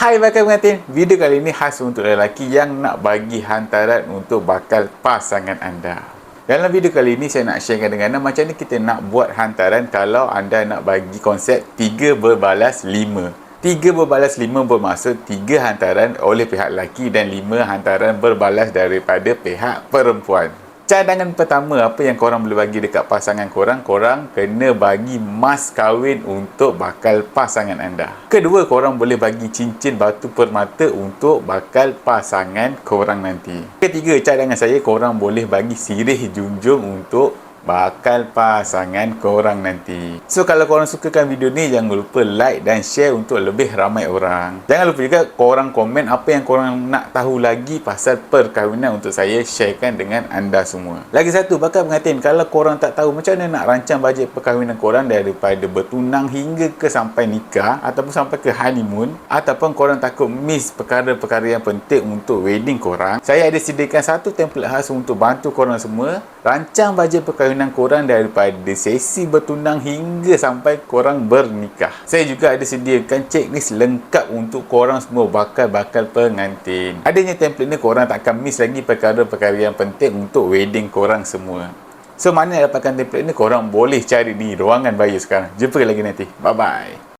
Hai bakal pengantin, video kali ini khas untuk lelaki yang nak bagi hantaran untuk bakal pasangan anda. Dalam video kali ini saya nak sharekan dengan anda macam ni kita nak buat hantaran kalau anda nak bagi konsep 3 berbalas 5. 3 berbalas 5 bermaksud 3 hantaran oleh pihak lelaki dan 5 hantaran berbalas daripada pihak perempuan. Cadangan pertama apa yang korang boleh bagi dekat pasangan korang, korang kena bagi mas kahwin untuk bakal pasangan anda. Kedua, korang boleh bagi cincin batu permata untuk bakal pasangan korang nanti. Ketiga, cadangan saya korang boleh bagi sirih junjung untuk bakal pasangan korang nanti. So kalau korang sukakan video ni jangan lupa like dan share untuk lebih ramai orang. Jangan lupa juga korang komen apa yang korang nak tahu lagi pasal perkahwinan untuk saya sharekan dengan anda semua. Lagi satu bakal pengantin kalau korang tak tahu macam mana nak rancang bajet perkahwinan korang daripada bertunang hingga ke sampai nikah ataupun sampai ke honeymoon ataupun korang takut miss perkara-perkara yang penting untuk wedding korang. Saya ada sediakan satu template khas untuk bantu korang semua rancang bajet perkahwinan korang daripada sesi bertunang hingga sampai korang bernikah. Saya juga ada sediakan checklist lengkap untuk korang semua bakal-bakal pengantin. Adanya template ni korang tak akan miss lagi perkara-perkara yang penting untuk wedding korang semua. So mana dapatkan template ni korang boleh cari di ruangan bio sekarang. Jumpa lagi nanti. Bye bye.